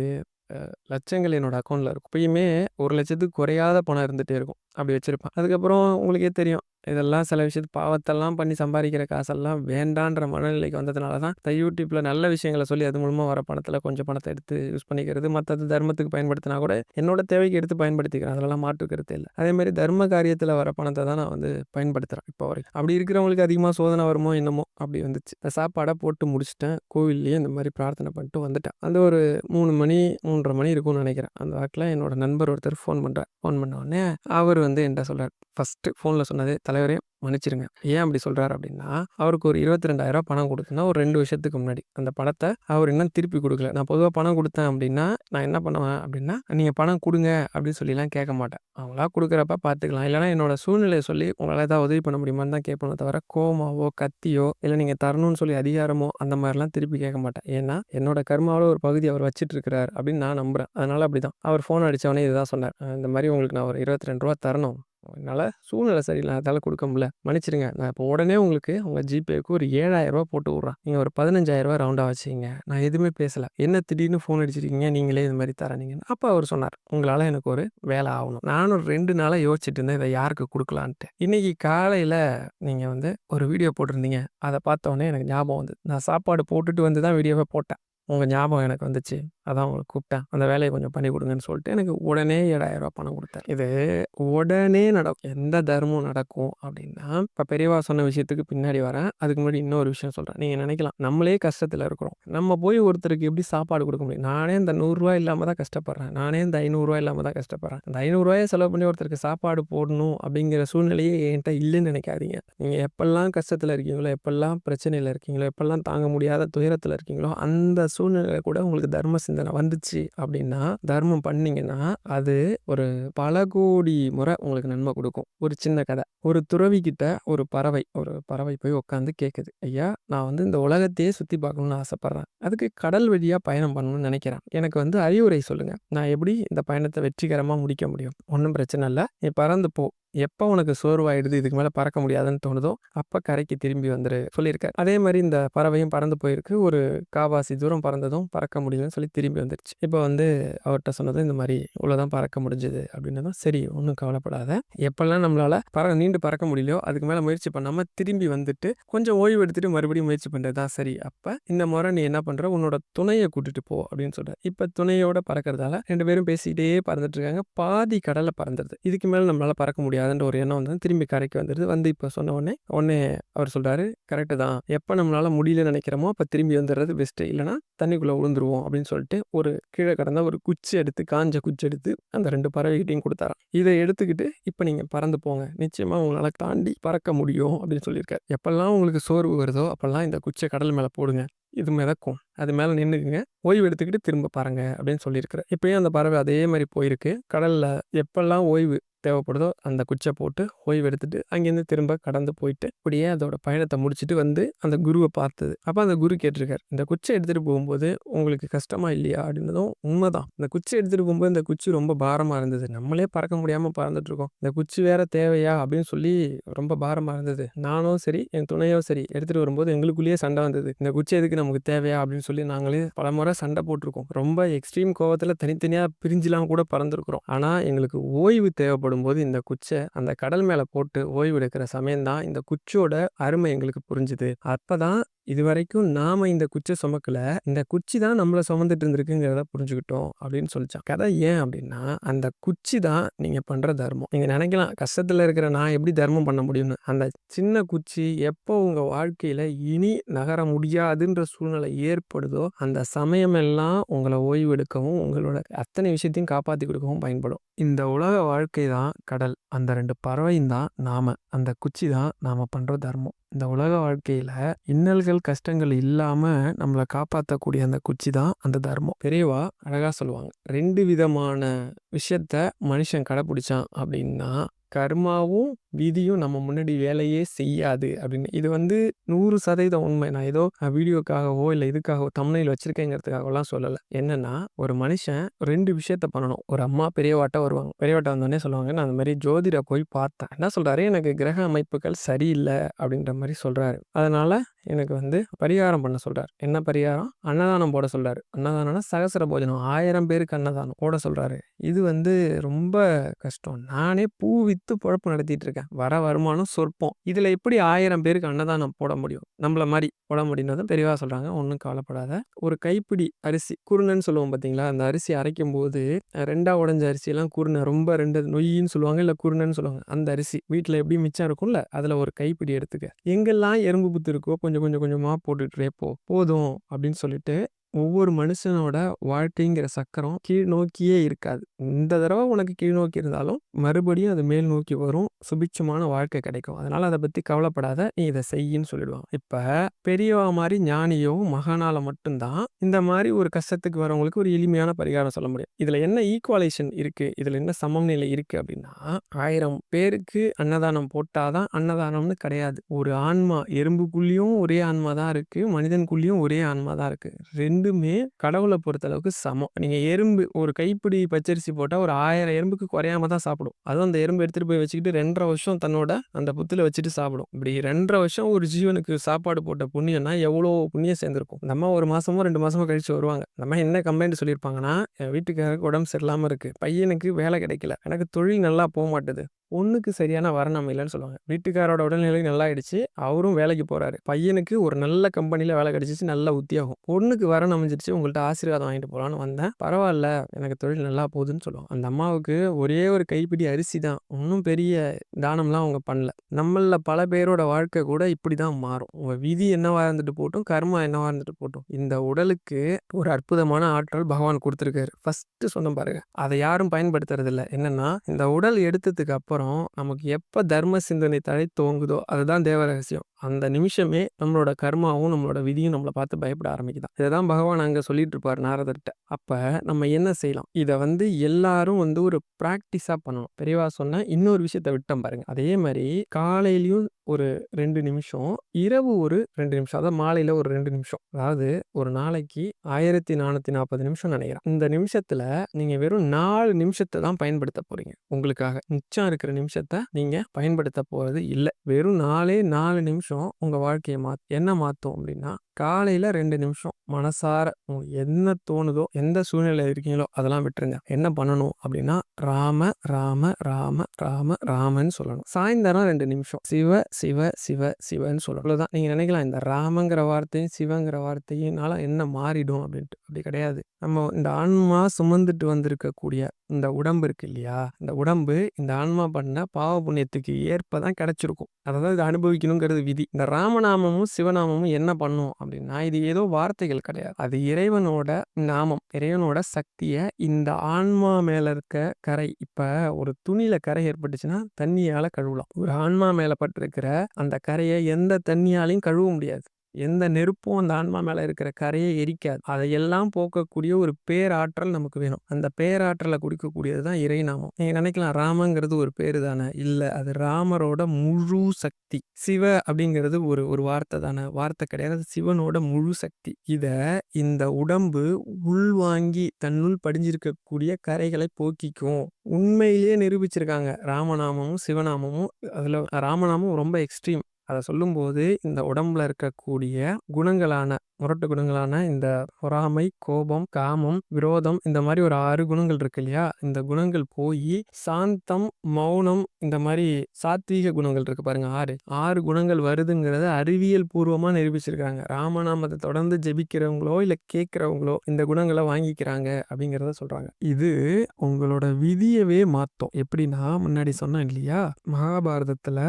அ லட்சங்கள் என்னோட அக்கவுண்ட்ல இருக்கும். எப்பயுமே 1,00,000த்துக்கு குறையாத பணம் இருந்துட்டே இருக்கும். அப்படி வச்சிருப்பேன். அதுக்கப்புறம் உங்களுக்கே தெரியும். இதெல்லாம் சில விஷயத்து பாவத்தெல்லாம் பண்ணி சம்பாதிக்கிற காசெல்லாம் வேண்டான்ற மனநிலைக்கு வந்ததுனால தான், இந்த யூடியூப்பில் நல்ல விஷயங்களை சொல்லி அது மூலமாக வர பணத்தில் கொஞ்சம் பணத்தை எடுத்து யூஸ் பண்ணிக்கிறது. மற்றது தர்மத்துக்கு பயன்படுத்தினா கூட என்னோட தேவைக்கு எடுத்து பயன்படுத்திக்கிறேன். அதெல்லாம் மாற்று இல்லை இல்ல. அதேமாரி தர்ம காரியத்தில் வர பணத்தை தான் நான் வந்து பயன்படுத்துகிறேன் இப்போ வரைக்கும். அப்படி இருக்கிறவங்களுக்கு அதிகமாக சோதனை வருமோ என்னமோ அப்படி வந்துச்சு. இந்த சாப்பாடை போட்டு முடிச்சுட்டேன். கோவில்லையே இந்த மாதிரி பிரார்த்தனை பண்ணிட்டு வந்துட்டேன். அந்த ஒரு மூணு மணி, 3:30 மணி இருக்கும்னு நினைக்கிறேன் அந்த வாக்கில் என்னோட நண்பர் ஒருத்தர் ஃபோன் பண்ணுறேன் ஃபோன் பண்ண உடனே அவர் வந்து என்கிட்ட சொல்கிறார் ஃபஸ்ட்டு ஃபோனில் சொன்னது, தலைவரே மன்னிச்சிடுங்க. ஏன் அப்படி சொல்கிறார் அப்படின்னா, அவருக்கு ஒரு இருபத்தி ரெண்டாயிரரூவா பணம் குடுத்தேன் ஒரு ரெண்டு வருஷத்துக்கு முன்னாடி. அந்த பணத்தை அவர் இன்னும் திருப்பி கொடுக்கல நான் பொதுவாக பணம் கொடுத்தேன் அப்படின்னா, நான் என்ன பண்ணுவேன் அப்படின்னா, நீங்கள் பணம் கொடுங்க அப்படின்னு சொல்லிலாம் கேட்க மாட்டேன். அவங்களா கொடுக்குறப்ப பார்த்துக்கலாம். இல்லைனா என்னோட சூழ்நிலையை சொல்லி உங்களால் ஏதாவது உதவி பண்ண முடியுமான்னு தான் கேட்பேனே தவிர, கோமாவோ கத்தியோ, இல்லை நீங்கள் தரணும்னு சொல்லி அதிகாரமோ அந்த மாதிரிலாம் திருப்பி கேட்க மாட்டேன். ஏன்னா, என்னோட கர்மாவுல ஒரு பகுதி அவர் வச்சுட்டு இருக்கிறார் அப்படின்னு நான் நம்புகிறேன் அதனால் அப்படி தான் அவர் ஃபோன் அடித்தவனே இதுதான் சொன்னார். இந்த மாதிரி உங்களுக்கு நான் ஒரு இருபத்தி ரெண்டு ரூபா தரணும். என்னால் சூழ்நிலை சரியில்லை அதால் கொடுக்க முடியல. மன்னிச்சிடுங்க. நான் இப்போ உடனே உங்களுக்கு உங்கள் ஜிபேக்கு ஒரு ஏழாயிரரூபா போட்டு விட்றேன் நீங்கள் ஒரு ரூ. 15,000 ரவுண்டா நான் எதுவுமே பேசல. என்ன திடீர்னு ஃபோன் அடிச்சிருக்கீங்க. நீங்களே இது மாதிரி தரேன்னீங்கன்னு. அப்போ அவர் சொன்னார் உங்களால் எனக்கு ஒரு வேலை ஆகணும் நானும் ரெண்டு நாளாக யோசிச்சுட்டு இருந்தேன். இதை யாருக்கு கொடுக்கலான்ட்டு இன்னைக்கு காலையில் நீங்கள் வந்து ஒரு வீடியோ போட்டிருந்தீங்க. அதை பார்த்தோன்னே எனக்கு ஞாபகம் வந்து நான் சாப்பாடு போட்டுட்டு வந்து தான் வீடியோவே போட்டேன். உங்கள் ஞாபகம் எனக்கு வந்துச்சு. அதான் உங்கள கூப்பிட்டேன். அந்த வேலையை கொஞ்சம் பண்ணி கொடுங்கன்னு சொல்லிட்டு எனக்கு உடனே ஏழாயிரரூபா பணம் கொடுத்தேன் இது உடனே நடக்கும். எந்த தர்மம் நடக்கும் அப்படின்னா இப்போ பெரியவா சொன்ன விஷயத்துக்கு பின்னாடி வரேன். அதுக்கு முன்னாடி இன்னொரு விஷயம் சொல்கிறேன் நீங்கள் நினைக்கலாம் நம்மளே கஷ்டத்தில் இருக்கிறோம். நம்ம போய் ஒருத்தருக்கு எப்படி சாப்பாடு கொடுக்க முடியும்? நானே இந்த நூறுரூவா இல்லாமல் தான் கஷ்டப்படுறேன். நானே இந்த ஐநூறுரூவா இல்லாமல் தான் கஷ்டப்படுறேன். அந்த ரூ. 500 செலவு பண்ணி ஒருத்தருக்கு சாப்பாடு போடணும் அப்படிங்கிற சூழ்நிலையே என்கிட்ட இல்லைன்னு நினைக்காதீங்க நீங்கள் எப்பெல்லாம் கஷ்டத்தில் இருக்கீங்களோ, எப்பெல்லாம் பிரச்சனையில் இருக்கீங்களோ, எப்பெல்லாம் தாங்க முடியாத துயரத்தில் இருக்கீங்களோ, அந்த சூழ்நிலையில் கூட உங்களுக்கு தர்ம சிந்தனை வந்துச்சு அப்படின்னா தர்மம் பண்ணீங்கன்னா, அது ஒரு பல கோடி முறை உங்களுக்கு நன்மை கொடுக்கும் ஒரு சின்ன கதை ஒரு துறவி கிட்ட ஒரு பறவை ஒரு பறவை போய் உட்காந்து கேட்குது. ஐயா! நான் வந்து இந்த உலகத்தையே சுற்றி பார்க்கணும்னு ஆசைப்பட்றேன் அதுக்கு கடல் வழியாக பயணம் பண்ணணும்னு நினைக்கிறேன் எனக்கு வந்து அறிவுரை சொல்லுங்கள் நான் எப்படி இந்த பயணத்தை வெற்றிகரமாக முடிக்க முடியும்? ஒன்றும் பிரச்சனை இல்லை நீ பறந்து போ. எப்போ உனக்கு சோர்வாயிடுது, இதுக்கு மேலே பறக்க முடியாதுன்னு தோணுதோ, அப்போ கரைக்கு திரும்பி வந்துரு சொல்லியிருக்காரு. அதே மாதிரி இந்த பறவையும் பறந்து போயிருக்கு. ஒரு காவாசி தூரம் பறந்ததும் பறக்க முடியலன்னு சொல்லி திரும்பி வந்துருச்சு. இப்போ வந்து அவர்கிட்ட சொன்னது இந்த மாதிரி இவ்வளோதான் பறக்க முடிஞ்சது அப்படின்னதும் சரி ஒன்றும் கவலைப்படாத. எப்பெல்லாம் நம்மளால பற நீண்டு பறக்க முடியலையோ, அதுக்கு மேலே முயற்சி பண்ணாமல் திரும்பி வந்துட்டு, கொஞ்சம் ஓய்வு எடுத்துட்டு மறுபடியும் முயற்சி பண்ணுறது தான் சரி. அப்போ இந்த முறை நீ என்ன பண்ணுற உன்னோட துணையை கூட்டிட்டு போ அப்படின்னு சொல்றாரு. இப்போ துணையோட பறக்கிறதால ரெண்டு பேரும் பேசிக்கிட்டே பறந்துட்டு இருக்காங்க. பாதி கடலை பறந்துடுது இதுக்கு மேலே நம்மளால பறக்க முடியாது முடியாதுன்ற ஒரு எண்ணம் வந்து திரும்பி கரைக்கு வந்துடுது வந்து இப்போ சொன்ன உடனே, உடனே அவர் சொல்கிறாரு கரெக்ட்டு தான். எப்போ நம்மளால் முடியலன்னு நினைக்கிறோமோ அப்போ திரும்பி வந்துடுறது பெஸ்ட்டு. இல்லைனா தண்ணிக்குள்ளே விழுந்துருவோம் அப்படின்னு சொல்லிட்டு, ஒரு கீழே கிடந்த ஒரு குச்சி எடுத்து காஞ்ச குச்சி எடுத்து அந்த ரெண்டு பறவைகிட்டையும் கொடுத்தாராம் இதை எடுத்துக்கிட்டு இப்போ நீங்கள் பறந்து போங்க. நிச்சயமாக உங்களால் தாண்டி பறக்க முடியும் அப்படின்னு சொல்லியிருக்காரு. எப்பெல்லாம் உங்களுக்கு சோர்வு வருதோ, அப்போல்லாம் இந்த குச்சியை கடல் மேலே போடுங்க. இது மிதக்கும். அது மேலே நின்றுக்குங்க ஓய்வு எடுத்துக்கிட்டு திரும்ப பாருங்க அப்படின்னு சொல்லியிருக்கிறேன் இப்பயும் அந்த பறவை அதே மாதிரி போயிருக்கு. கடலில் எப்பெல்லாம் ஓய்வு தேவைப்படுதோ, அந்த குச்சை போட்டு ஓய்வு எடுத்துட்டு, அங்கேருந்து திரும்ப கடந்து போயிட்டு, அப்படியே அதோட பயணத்தை முடிச்சுட்டு வந்து அந்த குருவை பார்த்தது. அப்போ அந்த குரு கேட்டிருக்காரு. இந்த குச்சை எடுத்துகிட்டு போகும்போது உங்களுக்கு கஷ்டமா இல்லையா? அப்டின்னதும், உண்மைதான் இந்த குச்சை எடுத்துகிட்டு போகும்போது இந்த குச்சி ரொம்ப பாரமாக இருந்தது. நம்மளே பறக்க முடியாம பறந்துட்டுருக்கோம். இந்த குச்சி வேற தேவையா? அப்படின்னு சொல்லி ரொம்ப பாரமாக இருந்தது. நானும் சரி, என் துணையும் சரி எடுத்துகிட்டு வரும்போது எங்களுக்குள்ளேயே சண்டை வந்தது. இந்த குச்சி எதுக்கு நமக்கு தேவையா? அப்படின்னு சொல்லி நாங்களே பலமுறை சண்டை போட்டிருக்கோம் ரொம்ப எக்ஸ்ட்ரீம் கோவத்தில் தனித்தனியாக பிரிஞ்சுலாம் கூட பறந்துருக்குறோம் ஆனால் எங்களுக்கு ஓய்வு தேவைப்படும் போடும்போது இந்த குச்சை அந்த கடல் மேலே போட்டு ஓய்வு எடுக்கிற இந்த குச்சியோட அருமை எங்களுக்கு புரிஞ்சுது. இதுவரைக்கும் நாம இந்த குச்சை சுமக்கல. இந்த குச்சி தான் நம்மளை சுமந்துட்டு இருந்திருக்குங்கிறத புரிஞ்சுக்கிட்டோம் அப்படின்னு சொல்லிச்சான் கதை ஏன் அப்படின்னா அந்த குச்சி தான் நீங்க பண்ற தர்மம். நீங்க நினைக்கலாம் கஷ்டத்துல இருக்கிற நான் எப்படி தர்மம் பண்ண முடியும்னு. அந்த சின்ன குச்சி எப்போ உங்க வாழ்க்கையில இனி நகர முடியாதுன்ற சூழ்நிலை ஏற்படுதோ, அந்த சமயமெல்லாம் எல்லாம் உங்களை ஓய்வெடுக்கவும் உங்களோட அத்தனை விஷயத்தையும் காப்பாத்தி கொடுக்கவும் பயன்படும். இந்த உலக வாழ்க்கை தான் கடல். அந்த ரெண்டு பறவையும் தான் நாம. அந்த குச்சி தான் நாம பண்ற தர்மம். இந்த உலக வாழ்க்கையில் இன்னல்கள், கஷ்டங்கள் இல்லாமல் நம்மளை காப்பாற்றக்கூடிய அந்த குச்சி தான் அந்த தர்மம். பெரியவா அழகாக சொல்லுவாங்க. ரெண்டு விதமான விஷயத்த மனுஷன் கடைப்பிடிச்சான் அப்படின்னா கர்மாவும், விதியும் நம்ம முன்னாடி வேலையே செய்யாது அப்படின்னு இது வந்து 100% உண்மை. நான் ஏதோ வீடியோக்காகவோ, இல்லை இதுக்காகவோ தமிழில் வச்சிருக்கேங்கிறதுக்காகலாம் சொல்லலை என்னன்னா, ஒரு மனுஷன் ரெண்டு விஷயத்த பண்ணணும். ஒரு அம்மா பெரியவாட்ட வருவாங்க. பெரியவாட்ட வந்தோடனே சொல்லுவாங்க, நான் அந்த மாதிரி ஜோதிட போய் பார்த்தேன். என்ன சொல்றாரு, எனக்கு கிரக அமைப்புகள் சரியில்லை அப்படின்ற மாதிரி சொல்றாரு. அதனால எனக்கு வந்து பரிகாரம் பண்ண சொல்றாரு. என்ன பரிகாரம்? அன்னதானம் போட சொல்றாரு. அன்னதானம்னா சகஸ்ர போஜனம். ஆயிரம் பேருக்கு அன்னதானம் போட சொல்றாரு. இது வந்து ரொம்ப கஷ்டம். நானே பூ வித்து பொழப்பு நடத்திட்டு இருக்கேன். வர வருமானம் சொற்பம். இதில் எப்படி ஆயிரம் பேருக்கு அன்னதானம் போட முடியும்? நம்மள மாதிரி போட முடியும்னு பெரியவா சொல்கிறாங்க ஒன்றும் கவலைப்படாத. ஒரு கைப்பிடி அரிசி, குருணன்னு சொல்லுவோம் பார்த்தீங்களா? அந்த அரிசி அரைக்கும்போது ரெண்டாக உடஞ்ச அரிசியெல்லாம் குருணை ரொம்ப ரெண்டு நொய்யின்னு சொல்லுவாங்க, இல்லை குருணன்னு சொல்லுவாங்க. அந்த அரிசி வீட்டில் எப்படி மிச்சம் இருக்கும்ல, அதில் ஒரு கைப்பிடி எடுத்துக்க. எங்கெல்லாம் எறும்பு புத்து இருக்கோ கொஞ்சம் கொஞ்சம் கொஞ்சமாக போட்டுட்டே போ. போதும் அப்படின்னு சொல்லிட்டு, ஒவ்வொரு மனுஷனோட வாழ்க்கைங்கிற சக்கரம் கீழ் நோக்கியே இருக்காது. இந்த தடவை உனக்கு கீழ் நோக்கி இருந்தாலும், மறுபடியும் அது மேல் நோக்கி வரும். சுபிட்சமான வாழ்க்கை கிடைக்கும். அதனால அதை பத்தி கவலைப்படாத. நீ இதை செய்யின்னு சொல்லிடுவான் இப்ப பெரியவா மாதிரி ஞானியோ, மகானால மட்டும்தான் இந்த மாதிரி ஒரு கஷ்டத்துக்கு வரவங்களுக்கு ஒரு எளிமையான பரிகாரம் சொல்ல முடியும். இதுல என்ன ஈக்குவலைசேஷன் இருக்கு? இதுல என்ன சமநிலை இருக்கு அப்படின்னா ஆயிரம் பேருக்கு அன்னதானம் போட்டாதான் அன்னதானம்னு கிடையாது. ஒரு ஆன்மா எறும்புக்குள்ளேயும் ஒரே ஆன்மா தான் இருக்கு. மனிதனுக்குள்ளேயும் ஒரே ஆன்மா தான் இருக்கு. ரெண்டு அதுவுமே கடவுளை பொறுத்த அளவுக்கு சமம். நீங்க எறும்பு ஒரு கைப்பிடி பச்சரிசி போட்டா ஒரு ஆயிரம் எறும்புக்கு குறையாம தான் சாப்பிடும். அதுவும் அந்த எறும்பு எடுத்துட்டு போய் வச்சுக்கிட்டு 2 1/2 வருஷம் தன்னோட அந்த புத்துல வச்சுட்டு சாப்பிடும். இப்படி 2 1/2 வருஷம் ஒரு ஜீவனுக்கு சாப்பாடு போட்ட புண்ணியம்னா எவ்வளோ புண்ணியம் சேர்ந்திருக்கும். நம்ம ஒரு மாசமோ, ரெண்டு மாசமோ கழிச்சு வருவாங்க. நம்ம என்ன கம்ப்ளைண்ட் சொல்லியிருப்பாங்கன்னா, என் வீட்டுக்காரருக்கு உடம்பு சரியில்லாம இருக்கு. பையனுக்கு வேலை கிடைக்கல. எனக்கு தொழில் நல்லா போக மாட்டேது பொண்ணுக்கு சரியான வரணம் இல்லைன்னு சொல்லுவாங்க. வீட்டுக்காரோட உடல்நிலை நல்லாயிடுச்சு. அவரும் வேலைக்கு போறாரு. பையனுக்கு ஒரு நல்ல கம்பெனியில் வேலை கிடைச்சிச்சு. நல்ல உத்தியோகம். பொண்ணுக்கு வரன் அமைஞ்சிருச்சு. உங்கள்கிட்ட ஆசீர்வாதம் வாங்கிட்டு போகலான்னு வந்தேன். பரவாயில்ல எனக்கு தொழில் நல்லா போகுதுன்னு சொல்லுவாங்க. அந்த அம்மாவுக்கு ஒரே ஒரு கைப்பிடி அரிசி தான். ஒன்றும் பெரிய தானம்லாம் அவங்க பண்ணல. நம்மள பல பேரோட வாழ்க்கை கூட இப்படி தான் மாறும். உங்க விதி என்னவா இருந்துட்டு போட்டும், கர்மா என்னவா இருந்துட்டு போட்டும். இந்த உடலுக்கு ஒரு அற்புதமான ஆற்றல் பகவான் கொடுத்துருக்காரு ஃபர்ஸ்ட்டு சொன்னேன் பாருங்க. அதை யாரும் பயன்படுத்துறதில்ல. என்னன்னா, இந்த உடல் எடுத்ததுக்கு அப்புறம் நமக்கு எப்போ தர்ம சிந்தனை தழைத்தோங்குதோ, அதுதான் தேவ ரகசியம். அந்த நிமிஷமே நம்மளோட கர்மாவும், நம்மளோட விதியும் நம்மளை பார்த்து பயப்பட ஆரம்பிக்குதான் இதை தான் பகவான் அங்கே சொல்லிட்டு இருப்பார் நாரதர்கிட்ட அப்போ நம்ம என்ன செய்யலாம்? இதை வந்து எல்லாரும் வந்து ஒரு ப்ராக்டிஸாக பண்ணணும். பெரியவா சொன்ன இன்னொரு விஷயத்த விட்டோம் பாருங்க. அதே மாதிரி காலையிலையும் ஒரு ரெண்டு நிமிஷம், இரவு ஒரு ரெண்டு நிமிஷம். அதாவது மாலையில ஒரு ரெண்டு நிமிஷம். அதாவது ஒரு நாளைக்கு ஆயிரத்தி நானூற்றி நாற்பது நிமிஷம் நினைக்கிறேன் இந்த நிமிஷத்துல நீங்க வெறும் நாலு நிமிஷத்தை தான் பயன்படுத்த போறீங்க. உங்களுக்காக. மிச்சம் இருக்கிற நிமிஷத்தை நீங்க பயன்படுத்த போறது இல்லை வெறும் 4ஏ 4 நிமிஷம் உங்கள் வாழ்க்கையை மாத் என்ன மாற்றும் அப்படின்னா காலையில் ரெண்டு நிமிஷம் மனசார உங்களுக்கு என்ன தோணுதோ, எந்த சூழ்நிலை இருக்கீங்களோ அதெல்லாம் விட்டுருங்க. என்ன பண்ணணும் அப்படின்னா ராம, ராம, ராம, ராம, ராமன்னு சொல்லணும். சாயந்தரம் ரெண்டு நிமிஷம். சிவ, சிவ, சிவ, சிவன்னு சொல்லணும். அவ்வளோதான். நீங்கள் நினைக்கலாம் இந்த ராமங்கிற வார்த்தையும், சிவங்கிற வார்த்தையினால என்ன மாறிடும் அப்படின்ட்டு அப்படி கிடையாது. நம்ம இந்த ஆன்மா சுமந்துட்டு வந்திருக்கக்கூடிய இந்த உடம்பு இருக்கு இல்லையா? இந்த உடம்பு இந்த ஆன்மா பண்ண பாவ புண்ணியத்துக்கு ஏற்ப தான் கிடைச்சிருக்கும். அதை தான் இதை அனுபவிக்கணுங்கிறது விதி. இந்த ராமநாமமும், சிவநாமமும் என்ன பண்ணும் அப்படின்னா இது ஏதோ வார்த்தைகள் கிடையாது. அது இறைவனோட நாமம். இறைவனோட சக்திய இந்த ஆன்மா மேல இருக்க கரை. இப்ப ஒரு துணியில கரை ஏற்பட்டுச்சுன்னா, தண்ணியால கழுவலாம். ஒரு ஆன்மா மேல பட்டிருக்கிற அந்த கரையை எந்த தண்ணியாலையும் கழுவ முடியாது. எந்த நெருப்பும் அந்த ஆன்மா மேலே இருக்கிற கரையை எரிக்காது. அதையெல்லாம் போக்கக்கூடிய ஒரு பேராற்றல் நமக்கு வேணும். அந்த பேராற்றலை குடிக்கக்கூடியது தான் இறைநாமம். நீங்கள் நினைக்கலாம் ராமங்கிறது ஒரு பேரு தானே. இல்லை அது ராமரோட முழு சக்தி. சிவ அப்படிங்கிறது ஒரு ஒரு வார்த்தை தானே. வார்த்தை கிடையாது. அது சிவனோட முழு சக்தி. இதை இந்த உடம்பு உள்வாங்கி தன்னுள் படிஞ்சிருக்கக்கூடிய கரைகளை போக்கிக்கும். உண்மையிலேயே நிரூபிச்சிருக்காங்க. ராமநாமமும், சிவநாமமும் அதில் ராமநாமம் ரொம்ப எக்ஸ்ட்ரீம். அதை சொல்லும்போது இந்த உடம்புல இருக்கக்கூடிய குணங்களான முரட்டு குணங்களான இந்த பொறாமை, கோபம், காமம், விரோதம் இந்த மாதிரி ஒரு ஆறு குணங்கள் இருக்கு இல்லையா? இந்த குணங்கள் போய் சாந்தம், மௌனம் இந்த மாதிரி சாத்வீக குணங்கள் இருக்கு பாருங்க 6. 6 குணங்கள் வருதுங்கிறத அறிவியல் பூர்வமா நிரூபிச்சிருக்காங்க. ராமநாமத்தை தொடர்ந்து ஜெபிக்கிறவங்களோ, இல்ல கேட்கிறவங்களோ இந்த குணங்களை வாங்கிக்கிறாங்க அப்படிங்கிறத சொல்றாங்க. இது உங்களோட விதியவே மாத்தோம் எப்படின்னா முன்னாடி சொன்னேன் இல்லையா? மகாபாரதத்துல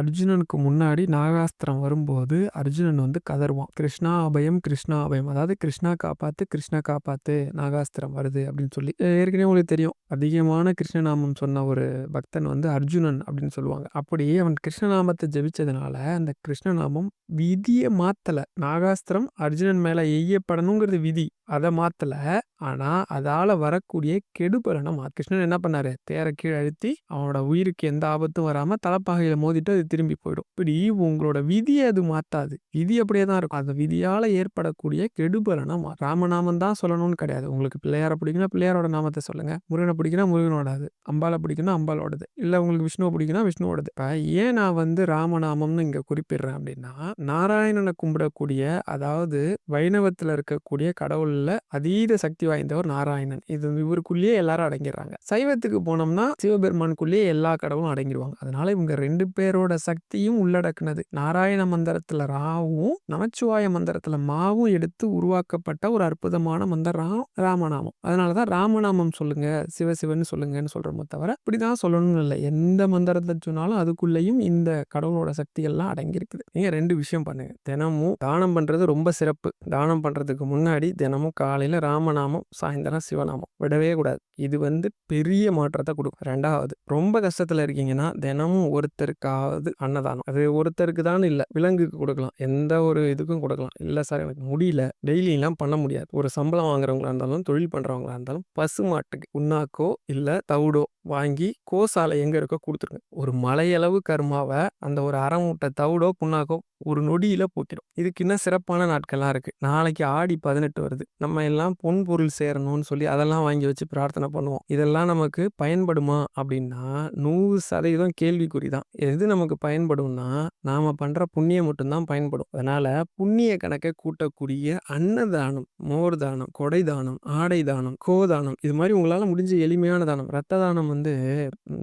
அர்ஜுனனுக்கு முன்னாடி நாகாஸ்திரம் வரும்போது, அர்ஜுனன் வந்து கதறுவான். கிருஷ்ணா அபயம், கிருஷ்ணா அபயம். அதாவது கிருஷ்ணா காப்பாத்து, கிருஷ்ணா காப்பாத்து நாகாஸ்திரம் வருது அப்படின்னு சொல்லி. ஏற்கனவே உங்களுக்கு தெரியும். அதிகமான கிருஷ்ணநாமம் சொன்ன ஒரு பக்தன் வந்து அர்ஜுனன் அப்படின்னு சொல்லுவாங்க. அப்படி அவன் கிருஷ்ணநாமத்தை ஜெபிச்சதுனால, அந்த கிருஷ்ணநாமம் விதியை மாத்தலை நாகாஸ்திரம் அர்ஜுனன் மேல எய்யப்படணுங்கிறது விதி. அதை மாத்தல. ஆனா, அதால வரக்கூடிய கெடுபலனை மா கிருஷ்ணன் என்ன பண்ணாரு? தேரை கீழ அழுத்தி அவனோட உயிருக்கு எந்த ஆபத்தும் வராம தலப்பாகையில மோதிட்டு அது திரும்பி போயிடும். இப்படி உங்களோட விதியை அது மாத்தாது. விதி அப்படியே தான் இருக்கும். அந்த விதியால ஏற்படக்கூடிய கெடுபலனா மா ராமநாமம் தான் சொல்லணும்னு கிடையாது. உங்களுக்கு பிள்ளையார பிடிக்கும்னா பிள்ளையாரோட நாமத்தை சொல்லுங்க. முருகனை பிடிக்குன்னா முருகனோடது. அம்பாலை பிடிக்குன்னா அம்பாளோடது. இல்ல உங்களுக்கு விஷ்ணுவ பிடிக்குன்னா விஷ்ணுவோடது. இப்ப ஏன் நான் வந்து ராமநாமம்னு இங்க குறிப்பிடுறேன் அப்படின்னா நாராயணனை கும்பிடக்கூடிய அதாவது வைணவத்துல இருக்கக்கூடிய கடவுள்ல அதீத சக்தி வாய்ந்தவர் நாராயணன். இது இவருக்குள்ளேயே எல்லாரும் அடங்கிடுறாங்க சைவத்துக்கு போனோம்னா, சிவபெருமானுக்குள்ளேயே எல்லா கடவுளும் அடங்கிடுவாங்க அதனால இவங்க ரெண்டு பேரோட சக்தியும் உள்ளடக்க உள்ளடக்குனது. நாராயண மந்திரத்தில் ராவும், நமச்சிவாய மந்திரத்தில் மாவும் எடுத்து உருவாக்கப்பட்ட ஒரு அற்புதமான மந்திரம் ராமநாமம். அதனால தான் ராமநாமம் சொல்லுங்க, சிவ சிவன்னு சொல்லுங்கன்னு சொல்றோமே தவிர, இப்டிதான் சொல்லணும்னு இல்லை எந்த மந்திரத்தை சொன்னாலும் அதுக்குள்ளேயும் இந்த கடவுளோட சக்திகள்லாம் அடங்கியிருக்குது. நீங்கள் ரெண்டு விஷயம் பண்ணுங்க. தினமும் தானம் பண்ணுறது ரொம்ப சிறப்பு. தானம் பண்ணுறதுக்கு முன்னாடி தினமும் காலையில் ராமநாமம், சாயந்தரம் சிவநாமம். விடவே கூடாது. இது வந்து பெரிய மாற்றத்தை கொடுக்கும் ரெண்டாவது ரொம்ப கஷ்டத்துல இருக்கீங்கன்னா, தினமும் ஒருத்தருக்காவது அன்னதானம். அது ஒருத்தருக்கு தான் இல்ல. விலங்குக்கு கொடுக்கலாம் எந்த ஒரு இதுக்கும் கொடுக்கலாம் இல்ல சார் எனக்கு முடியல. டெய்லிலாம் பண்ண முடியாது. ஒரு சம்பளம் வாங்குறவங்களா இருந்தாலும், தொழில் பண்றவங்களா இருந்தாலும், பசுமாட்டுக்கு உண்ணாக்கோ இல்ல தவிடோ வாங்கி கோசாலை எங்கே இருக்கோ கொடுத்துருங்க ஒரு மலையளவு கருமாவை அந்த ஒரு அரை மூட்டை தவிடோ, புண்ணாக்கோ ஒரு நொடியில் போக்கிடும். இதுக்கு இன்னும் சிறப்பான நாட்கள்லாம் இருக்குது நாளைக்கு ஆடி 18 வருது. நம்ம எல்லாம் பொன் பொருள் சேரணும்னு சொல்லி அதெல்லாம் வாங்கி வச்சு பிரார்த்தனை பண்ணுவோம். இதெல்லாம் நமக்கு பயன்படுமா? அப்படின்னா 100% கேள்விக்குறி தான். எது நமக்கு பயன்படும்னா, நாம் பண்ணுற புண்ணியம் மட்டும்தான் பயன்படும். அதனால் புண்ணிய கணக்கை கூட்டக்கூடிய அன்னதானம், மோர் தானம், கொடை தானம், ஆடை தானம், கோதானம் இது மாதிரி உங்களால் முடிஞ்ச எளிமையான தானம். ரத்த தானம் வந்து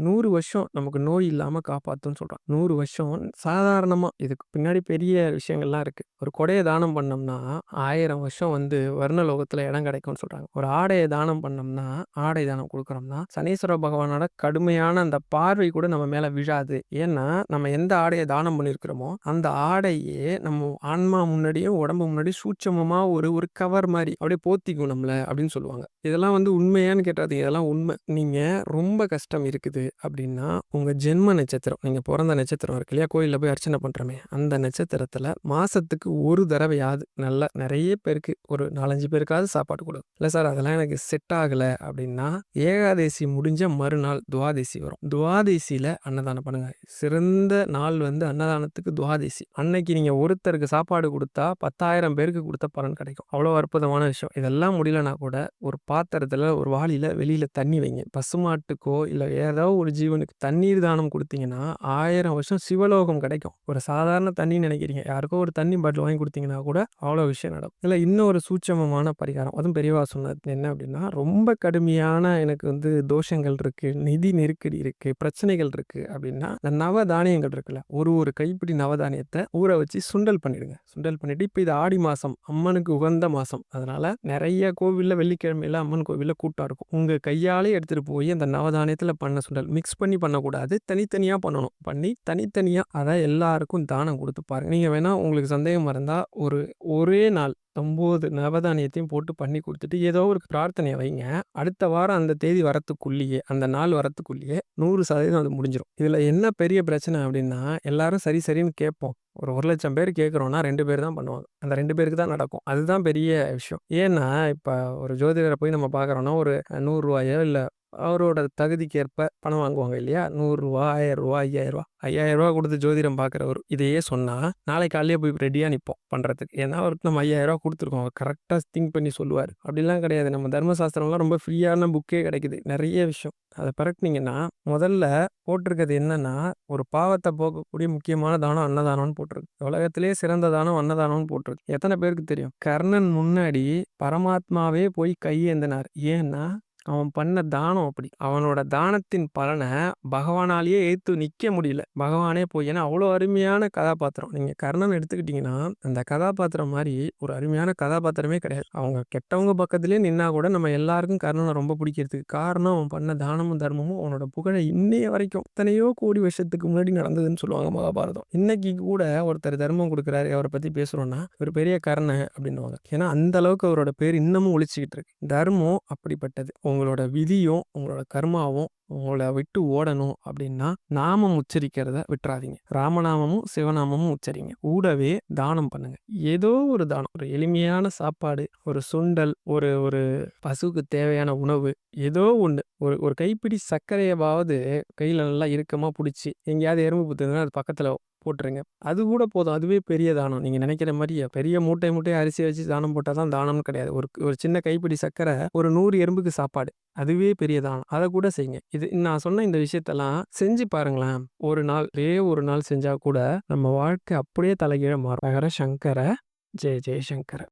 100 வருஷம் நமக்கு நோய் இல்லாம காப்பாத்தும்னு சொல்றான். 100 வருஷம் சாதாரணமா இதுக்கு பின்னாடி பெரிய விஷயங்கள்லாம் இருக்கு. ஒரு கொடைய தானம் பண்ணோம்னா 1000 வருஷம் வந்து வர்ணலோகத்துல இடம் கிடைக்கும்னு சொல்றாங்க. ஒரு ஆடைய தானம் பண்ணோம்னா, ஆடை தானம் குடுக்குறோம்னா, சனீஸ்வர பகவானோட கடுமையான அந்த பார்வை கூட நம்ம மேல விழாது. ஏன்னா, நம்ம எந்த ஆடைய தானம் பண்ணியிருக்கிறோமோ, அந்த ஆடையே நம்ம ஆன்மா முன்னாடியும், உடம்பு முன்னாடி சூட்சமமா ஒரு ஒரு கவர் மாரி அப்படியே போத்திக்கும் நம்மள அப்படின்னு சொல்லுவாங்க. இதெல்லாம் வந்து உண்மையான்னு கேட்றாதீங்க. இதெல்லாம் உண்மை. நீங்க ரொம்ப ரொம்ப கஷ்டம் இருக்குது அப்படின்னா, உங்கள் ஜென்ம நட்சத்திரம், நீங்கள் பிறந்த நட்சத்திரம் இருக்கு இல்லையா? கோயிலில் போய் அர்ச்சனை பண்ணுறோமே அந்த நட்சத்திரத்தில் மாதத்துக்கு ஒரு தடவையாவது நல்லா நிறைய பேருக்கு ஒரு 4, 5 பேருக்காவது சாப்பாடு கொடுக்கும் இல்லை சார் அதெல்லாம் எனக்கு செட் ஆகலை அப்படின்னா, ஏகாதசி முடிஞ்ச மறுநாள் துவாதசி வரும். துவாதேசியில் அன்னதானம் பண்ணுங்க. சிறந்த நாள் வந்து அன்னதானத்துக்கு துவாதசி. அன்னைக்கு நீங்கள் ஒருத்தருக்கு சாப்பாடு கொடுத்தா பத்தாயிரம் பேருக்கு கொடுத்த பலன் கிடைக்கும். அவ்வளோ அற்புதமான விஷயம். இதெல்லாம் முடியலனா கூட ஒரு பாத்திரத்தில் ஒரு வாளியில் வெளியில் தண்ணி வைங்க. பசுமாட்டுக்கு இல்ல ஏதோ ஒரு ஜீவனுக்கு தண்ணீர் தானம் கொடுத்தீங்கன்னா ஆயிரம் வருஷம் சிவலோகம் கிடைக்கும். ஒரு சாதாரண தண்ணி நினைக்கிறீங்க யாருக்கோ ஒரு தண்ணி பாட்டில் வாங்கி கொடுத்தீங்கன்னா கூட அவ்வளோ விஷயம் நடக்கும். இல்லை இன்னொரு சூட்சமமான பரிகாரம். அதுவும் பெரியவா சொன்னது என்ன அப்படின்னா, ரொம்ப கடுமையான எனக்கு வந்து தோஷங்கள் இருக்கு, நிதி நெருக்கடி இருக்கு, பிரச்சனைகள் இருக்கு அப்படின்னா, இந்த நவ தானியங்கள் இருக்குல்ல, ஒரு ஒரு கைப்பிடி நவதானியத்தை ஊற வச்சு சுண்டல் பண்ணிடுங்க. சுண்டல் பண்ணிட்டு இப்போ இது ஆடி மாசம். அம்மனுக்கு உகந்த மாசம். அதனால நிறைய கோவில்ல வெள்ளிக்கிழமையில அம்மன் கோவில்ல கூட்டம் இருக்கும். உங்க கையாலே எடுத்துட்டு போய் அந்த தானியத்தில் பண்ண சுண்டல் மிக்ஸ் பண்ணி பண்ணக்கூடாது. தனித்தனியாக பண்ணணும். பண்ணி தனித்தனியாக அதை எல்லாருக்கும் தானம் கொடுத்து பாருங்க. நீங்கள் வேணால் உங்களுக்கு சந்தேகம் இருந்தால் ஒரு ஒரே நாள் ஒம்பது நவதானியத்தையும் போட்டு பண்ணி கொடுத்துட்டு ஏதோ ஒரு பிரார்த்தனையை வைங்க. அடுத்த வாரம் அந்த தேதி வரத்துக்குள்ளேயே, அந்த நாள் வரத்துக்குள்ளேயே 100% அது முடிஞ்சிடும் இதில் என்ன பெரிய பிரச்சனை அப்படின்னா, எல்லாரும் சரி சரின்னு கேட்போம். ஒரு ஒரு லட்சம் பேர் கேட்குறோன்னா ரெண்டு பேர் தான் பண்ணுவாங்க. அந்த ரெண்டு பேருக்கு தான் நடக்கும். அதுதான் பெரிய விஷயம். ஏன்னா, இப்போ ஒரு ஜோதிடரை போய் நம்ம பார்க்குறோன்னா ஒரு நூறுரூவாயோ இல்லை அவரோட தகுதிக்கேற்ப பணம் வாங்குவாங்க இல்லையா? நூறுரூவா 100 ரூ. 1000 ரூ. 5000 ரூ. 5000 குடுத்து ஜோதிடம் பார்க்குறவர் இதையே சொன்னால் நாளைக்கு காலையிலே போய் ரெடியாக நிற்போம் பண்ணுறதுக்கு ஏன்னா அவருக்கு நம்ம ரூ. 5000 அவர் கரெக்டாக திங்க் பண்ணி சொல்லுவார் அப்படிலாம் கிடையாது. நம்ம தர்மசாஸ்திரம்லாம் ரொம்ப ஃப்ரீயான புக்கே கிடைக்குது. நிறைய விஷயம். அதை பிறக்குனீங்கன்னா முதல்ல போட்டிருக்கிறது என்னன்னா, ஒரு பாவத்தை போக்கக்கூடிய முக்கியமான தானம் அன்னதானம்னு போட்டிருக்கு. உலகத்திலே சிறந்த தானம் அன்னதானம்னு போட்டிருக்கு. எத்தனை பேருக்கு தெரியும்? கர்ணன் முன்னாடி பரமாத்மாவே போய் கையேந்தினார். ஏன்னா, அவன் பண்ண தானம் அப்படி. அவனோட தானத்தின் பலனை பகவானாலேயே ஏற்று நிற்க முடியல. பகவானே போய் ஏன்னா அவ்வளோ அருமையான கதாபாத்திரம். நீங்கள் கர்ணன் எடுத்துக்கிட்டிங்கன்னா அந்த கதாபாத்திரம் மாதிரி ஒரு அருமையான கதாபாத்திரமே கிடையாது. அவங்க கெட்டவங்க பக்கத்துலேயே நின்னா கூட நம்ம எல்லாருக்கும் கர்ணனை ரொம்ப பிடிக்கிறதுக்கு காரணம் அவன் பண்ண தானமும், தர்மமும் அவனோட புகழை இன்னைய வரைக்கும் எத்தனையோ கோடி வருஷத்துக்கு முன்னாடி நடந்ததுன்னு சொல்லுவாங்க மகாபாரதம். இன்னைக்கு கூட ஒருத்தர் தர்மம் கொடுக்குறாரு அவரை பற்றி பேசுகிறோன்னா ஒரு பெரிய கர்ணன் அப்படின்னுவாங்க. ஏன்னா அந்த அளவுக்கு அவரோட பேர் இன்னமும் ஒழிச்சிக்கிட்டு இருக்கு. தர்மம் அப்படிப்பட்டது. உங்களோட விதியும், உங்களோட கர்மாவும் உங்களை விட்டு ஓடணும் அப்படின்னா, நாமம் உச்சரிக்கிறத விட்டுறாதீங்க ராமநாமமும், சிவநாமமும் உச்சரிங்க. கூடவே தானம் பண்ணுங்க. ஏதோ ஒரு தானம். ஒரு எளிமையான சாப்பாடு, ஒரு சுண்டல், ஒரு ஒரு பசுவுக்கு தேவையான உணவு, ஏதோ ஒன்று ஒரு ஒரு கைப்பிடி சர்க்கரையவாவது கையில் நல்லா இறுக்கமாக பிடிச்சி எங்கேயாவது எறும்பு புத்துதுன்னா அது பக்கத்தில் போட்டுருங்க. அது கூட போதும். அதுவே பெரிய தானம். நீங்கள் நினைக்கிற மாதிரியே பெரிய மூட்டை மூட்டை அரிசி வச்சு தானம் போட்டால் தான் தானம்னு கிடையாது. ஒரு ஒரு சின்ன கைப்பிடி சர்க்கரை, ஒரு நூறு எறும்புக்கு சாப்பாடு. அதுவே பெரியதான் அதை கூட செய்யுங்க. இது நான் சொன்ன இந்த விஷயத்தெல்லாம் செஞ்சு பாருங்களேன். ஒரு நாள், ஒரே ஒரு நாள் செஞ்சா கூட நம்ம வாழ்க்கை அப்படியே தலைகீழ மாறும். சங்கர ஜெய ஜெய சங்கர.